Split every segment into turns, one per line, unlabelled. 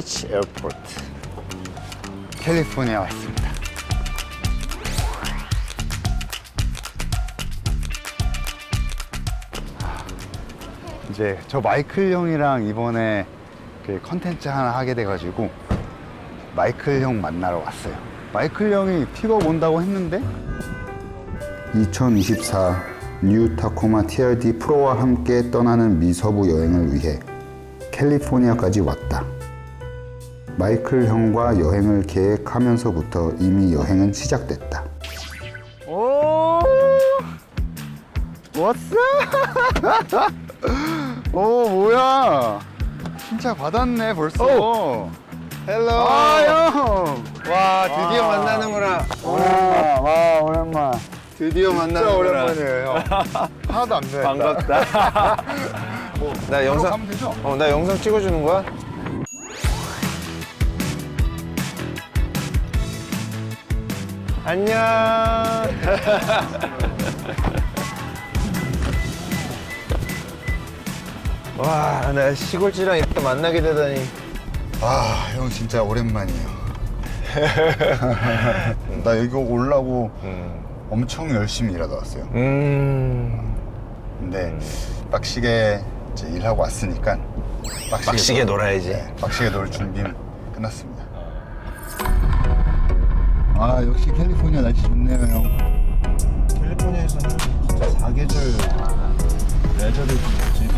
비치 에어포트. 캘리포니아 왔습니다. 이제 저 마이클 형이랑 이번에 그 컨텐츠 하나 하게 돼가지고 마이클 형 만나러 왔어요. 마이클 형이 픽업 온다고 했는데 2024 뉴 타코마 TRD 프로와 함께 떠나는 미서부 여행을 위해 캘리포니아까지 왔다. 마이클 형과 여행을 계획하면서부터 이미 여행은 시작됐다. 오, 왔어? 오, 뭐야? 진짜 받았네 벌써. 헬로. 아, 형.
와 드디어 만나는구나.
오랜만. 와, 오랜만.
드디어 만나는구나.
오랜만이에요, 형. 하나도 안 변했다.
반갑다. 나 영상
가면 되죠?
어 나 영상 찍어주는 거야? 안녕. 와, 나 시골지랑 이렇게 만나게 되다니.
아, 형 진짜 오랜만이에요. 나 여기 올라고 엄청 열심히 일하다 왔어요.
음.
근데 빡시게 이제 일하고 왔으니까 빡시게,
놀아야지.
네, 빡시게 놀 준비는 끝났습니다. 아 역시 캘리포니아 날씨 좋네요 형.
캘리포니아에서는 진짜 사계절 계절을 즐기.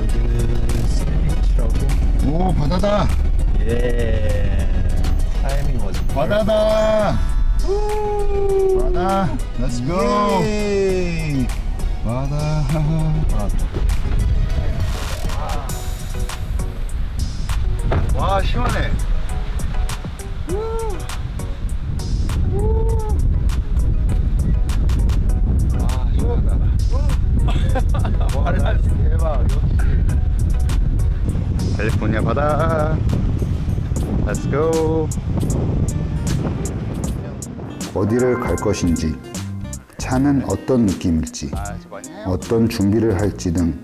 여기는 스피치라고.
오 바다다.
예. 타이밍 뭐지?
바다다. 바다. Let's go.
예.
바다. 와 시원해. 아 시원하다. 와 대박 역시. 캘리포니아 바다. Let's go. 어디를 갈 것인지, 차는 어떤 느낌일지, 어떤 준비를 할지 등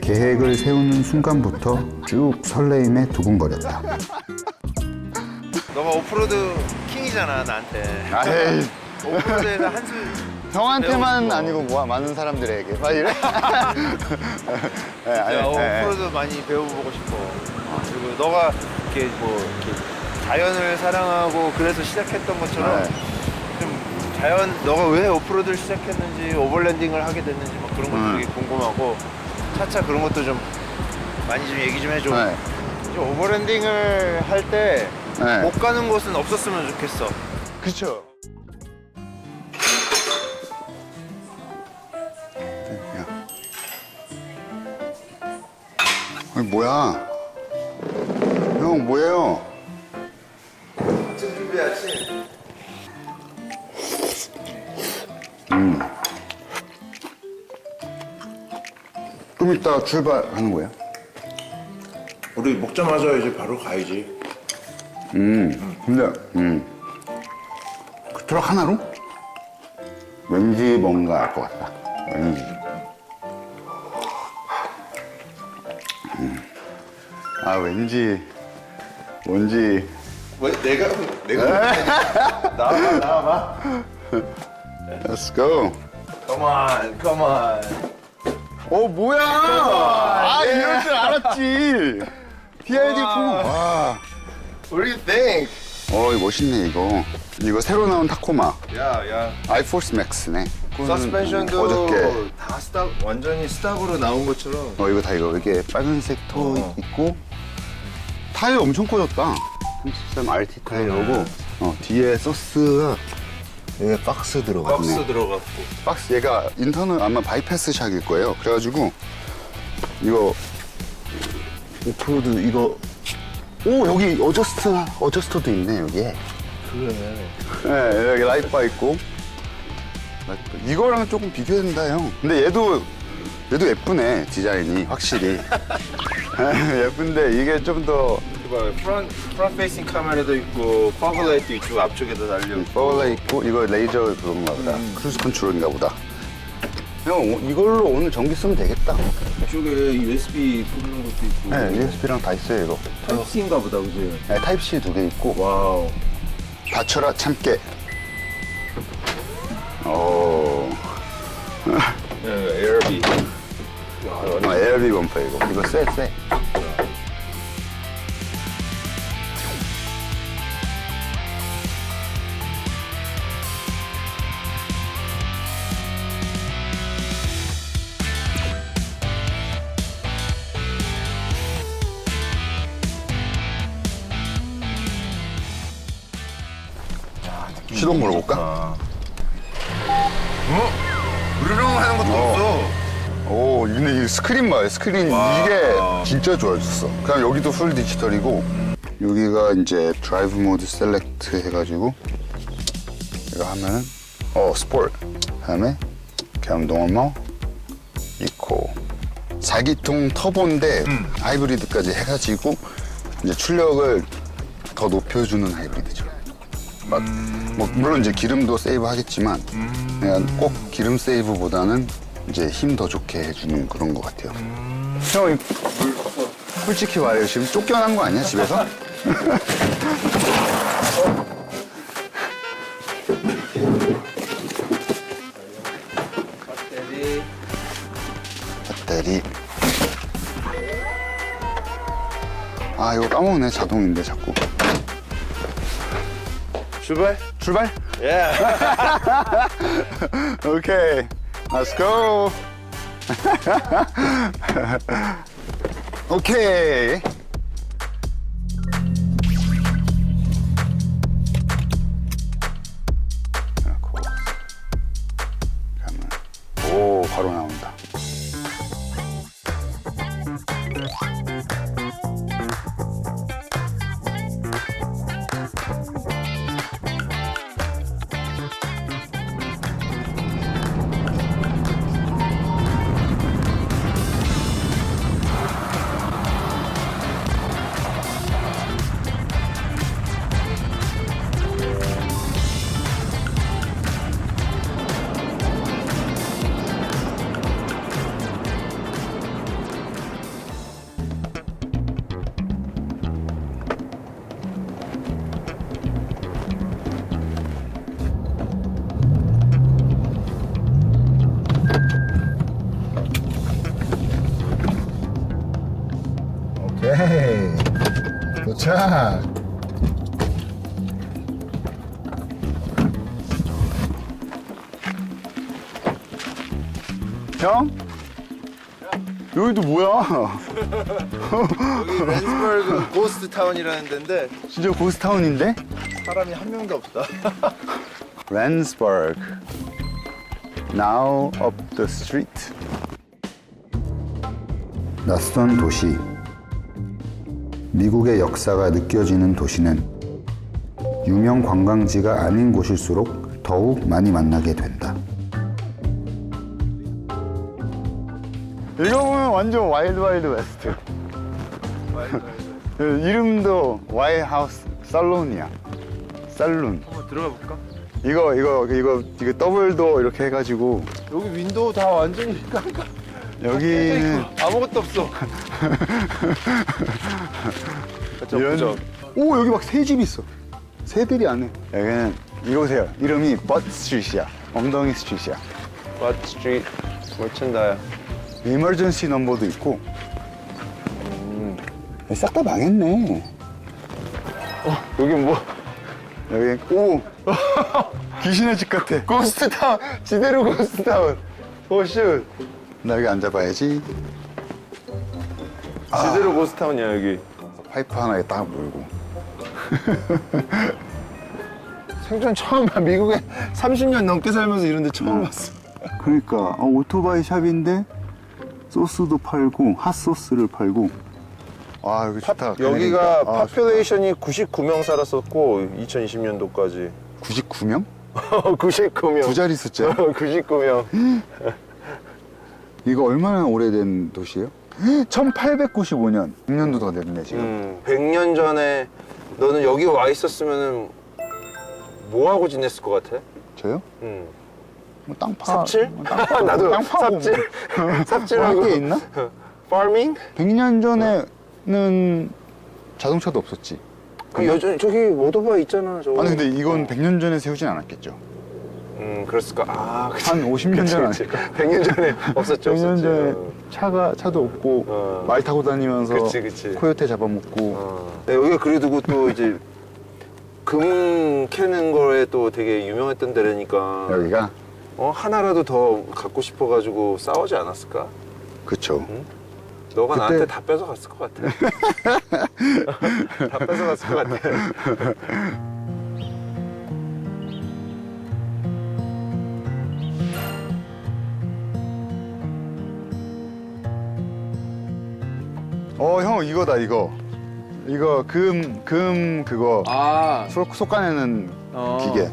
계획을 세우는 순간부터 쭉 설레임에 두근거렸다.
너가 오프로드 킹이잖아 나한테.
아이,
오프로드에서 한수
형한테만
배우고.
아니고 뭐 많은 사람들에게 막 이래. 네, 아니,
야,
네.
오프로드 많이 배워보고 싶어. 아, 그리고 너가 이렇게 뭐 이렇게 자연을 사랑하고 그래서 시작했던 것처럼
네.
좀 자연 너가 왜 오프로드를 시작했는지 오버랜딩을 하게 됐는지 막 그런 것도
음.
되게 궁금하고 차차 그런 것도 좀 많이 좀 얘기 좀 해줘.
네.
이제 오버랜딩을 할때
네.
못 가는 곳은 없었으면 좋겠어.
그쵸. 야. 아니 뭐야? 형 뭐예요?
아침 준비 아침.
좀 이따 출발하는 거야?
우리 먹자마자 이제 바로 가야지.
음, 근데 음, 그 트럭 하나로? 왠지 뭔가 알 것 같다. 왠지. 음. 아 왠지 뭔지
왜 내가 내가 나와봐 나와봐.
Let's go.
Come on, come on.
어 뭐야? 아
예.
이럴 줄 알았지. PID
와.
품. 와.
What do you think?
어 이거 멋있네 이거. 이거 새로 나온 타코마
야, 야.
아이포스 맥스네.
서스펜션도
어저께.
다 스탑 완전히 스탑으로 나온 것처럼.
어 이거 다 이거 이게 빨간색 토
어.
있고 타일 엄청 커졌다. 33 RT 타일이고 어 뒤에 소스가 여기 박스 들어갔네.
박스 들어갔고.
박스 얘가 인터널 아마 바이패스 샥일 거예요. 그래가지고 이거 오프로드 이거 오 여기 어저스트 어저스터도 있네 여기에.
그래.
네 여기 라이트바 있고 라이트바. 이거랑 조금 비교된다 형. 근데 얘도 얘도 예쁘네 디자인이 확실히. 예쁜데 이게 좀더
봐. 프런트 프런트 페이싱 카메라도 있고 퍼글라이트 이쪽 앞쪽에도 달려 있고.
버글라 있고 이거 레이저 그건가 보다. 크루즈 컨트롤인가 보다. 형 오- 이걸로 오늘 전기 쓰면 되겠다.
이쪽에 USB 꽂는 것도 있고.
네, USB랑 다 있어요 이거.
타입C인가 보다, 그지?
네, 타입 C 두 개 있고.
와우.
받쳐라 참깨. 오.
네, 에어비.
어, 에어비 범퍼 이거. 이거 쎄 쎄. 시동 걸어볼까?
어? 으르렁 하는 것도 없어.
오, 근데 이 스크린 봐요. 스크린
와.
이게 진짜 좋아졌어. 그냥 여기도 풀 디지털이고 여기가 이제 드라이브 모드 셀렉트 해가지고 이거 하면은 어 스포츠 다음에 경동어머 이코 4기통 터보인데 하이브리드까지 해가지고 이제 출력을 더 높여주는 하이브리드죠. 막, 뭐 물론 이제 기름도 세이브 하겠지만 그냥 꼭 기름 세이브보다는 이제 힘 더 좋게 해주는 그런 것 같아요. 형, 솔직히 말해요. 지금 쫓겨난 거 아니야 집에서?
배터리.
아 이거 까먹네 자동인데 자꾸.
출발?
출발?
예.
오케이. Let's go. 오 도착. 형? 여기도 뭐야?
여기 렌스버그 고스트 타운이라는 데인데
진짜 고스타운인데?
사람이 한 명도 없다.
Rendsburg. Now up the street. 낯선 도시. 미국의 역사가 느껴지는 도시는 유명 관광지가 아닌 곳일수록 더욱 많이 만나게 된다. 이거 보면 완전 와일드 와일드 웨스트. 이름도 와일드 하우스 살론이야. 살룬.
한번 들어가 볼까?
이거 이거 이거 이거 더블도 이렇게 해가지고
여기 윈도우 다 완전히 깜깜.
여기는
아무것도 없어. 그쵸, 그쵸.
오 여기 막 새집 있어. 새들이 안 해 여기는 이곳에요. 이름이 버트 스트리트야. 엉덩이 스트리트야.
왓 스트리트 멀천다야.
이머전시 넘버도 있고. 싹 다 망했네.
여기 뭐?
여기 오! 귀신의 집 같아.
고스트 타운 지대로 고스트 타운. 오슛.
나 여기 앉아봐야지.
지대로 고스트 타운이야 여기.
파이프 하나에 딱 물고.
생전 처음 봐. 미국에 30년 넘게 살면서 이런 데 처음 봤어.
그러니까 어, 오토바이 샵인데 소스도 팔고 핫소스를 팔고. 아 여기 좋다.
여기가
아,
파퓰레이션이 99명 살았었고 2020년도까지.
99명?
99명.
두 자리 숫자.
99명
이거 얼마나 오래된 도시예요? 1895년 6년도 더 됐네 지금
음, 100년 전에 너는 여기 와 있었으면은 뭐 하고 지냈을 것 같아?
저요?
음.
뭐 땅파
삽질?
뭐땅 파고,
나도
땅 파고
삽질.
뭐.
삽질하고
할게 있나?
farming?
100년 전에는 자동차도 없었지
그 여전 저기 오토바이 있잖아. 저거.
아니 근데 이건 100년 전에 세우진 않았겠죠
음, 그랬을까? 아, 그치.
한 50년 전
그치,
아닐까?
그치. 100년 전에 없었지,
100년
없었지.
전에
어.
차가 차도 없고
어.
말 타고 다니면서
그치, 그치.
코요테 잡아먹고
어. 네, 여기가 그래도 또 이제 금 캐는 거에 또 되게 유명했던 데라니까
여기가
어, 하나라도 더 갖고 싶어가지고 싸우지 않았을까?
그쵸
너가
그때-
나한테 다 뺏어 갔을 것 같아. 다 뺏어 갔을 것 같아.
어 형 이거다 이거 이거 금 금 그거
아,
속, 속가내는
어.
기계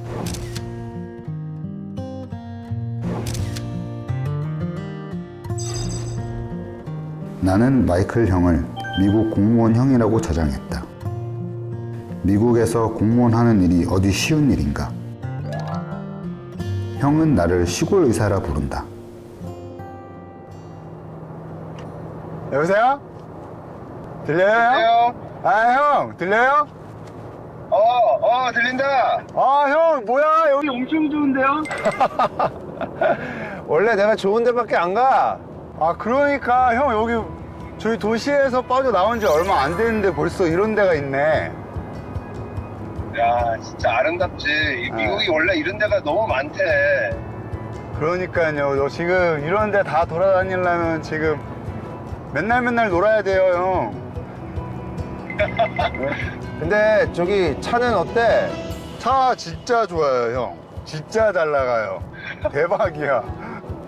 나는 마이클 형을 미국 공무원 형이라고 저장했다. 미국에서 공무원 하는 일이 어디 쉬운 일인가? 형은 나를 시골 의사라 부른다. 여보세요? 들려요? 아, 형, 들려요?
어, 어, 들린다.
아, 형, 뭐야, 여기 엄청 좋은데요?
원래 내가 좋은 데밖에 안 가.
아, 그러니까, 형, 여기 저희 도시에서 빠져나온 지 얼마 안 됐는데 벌써 이런 데가 있네.
야, 진짜 아름답지. 이
아.
미국이 원래 이런 데가 너무 많대.
그러니까요, 너 지금 이런 데 다 돌아다니려면 지금 맨날 맨날 놀아야 돼요, 형.
근데 저기 차는 어때?
차 진짜 좋아요, 형. 진짜 잘 나가요. 대박이야.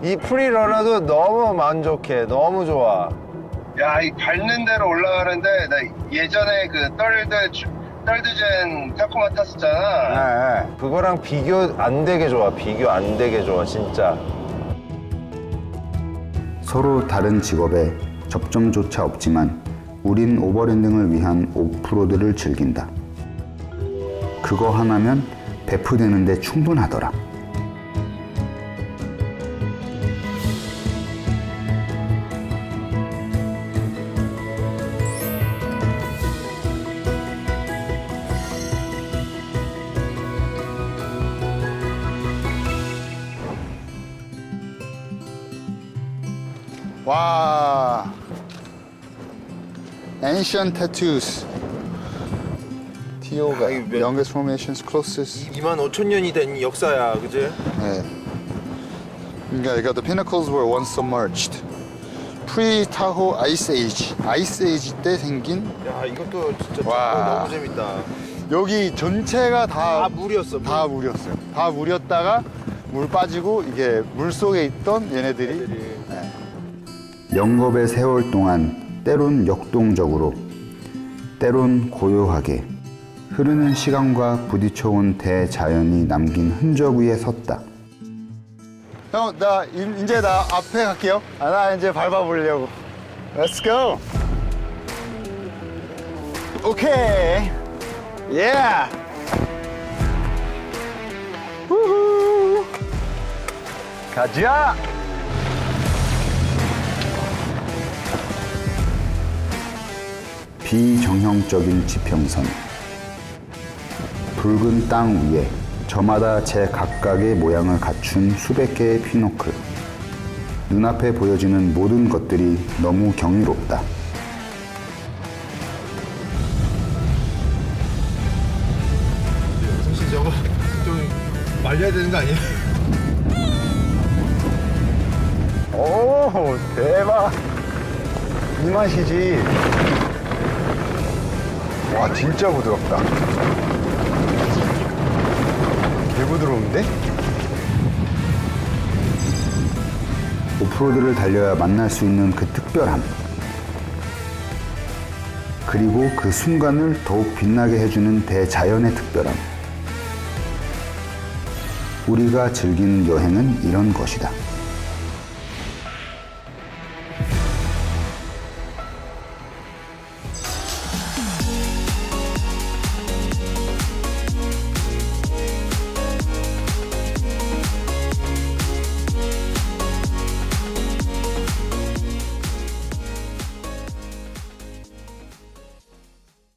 이 프리러너도 너무 만족해. 너무 좋아.
야, 이 밟는 대로 올라가는데 나 예전에 그 떨드 주- 떨드젠 타코마 탔었잖아.
네.
그거랑 비교 안 되게 좋아. 비교 안 되게 좋아. 진짜.
서로 다른 직업에 접점조차 없지만 우린 오버랜딩을 위한 오프로드를 즐긴다. 그거 하나면 배프되는데 충분하더라. 와. Ancient tattoos. 티오가
아, 이거 몇-
youngest formations closest.
2만 5천 년이 된 역사야. 그지?
네. 그러니까 이거 the pinnacles were once submerged. Pre-Tahoe Ice Age. Ice Age 때 생긴
야, 이것도 진짜
와.
너무 재밌다.
여기 전체가 다
다 물이었어. 물.
다 물이었어요. 다 물이었다가 물 빠지고 이게 물 속에 있던 얘네들이
애들이.
영겁의 세월 동안 때론 역동적으로 때론 고요하게 흐르는 시간과 부딪혀온 대자연이 남긴 흔적 위에 섰다. 형, 나 이- 이제 나 앞에 갈게요. 아, 나 이제 밟아보려고. Let's go. 오케이. Yeah. 가자. 비정형적인 지평선. 붉은 땅 위에 저마다 제 각각의 모양을 갖춘 수백 개의 피노클. 눈앞에 보여지는 모든 것들이 너무 경이롭다.
사실 저거 좀 말려야 되는 거 아니야?
오 대박. 이 맛이지 와 진짜 부드럽다. 개 부드러운데? 오프로드를 달려야 만날 수 있는 그 특별함. 그리고 그 순간을 더욱 빛나게 해주는 대자연의 특별함. 우리가 즐기는 여행은 이런 것이다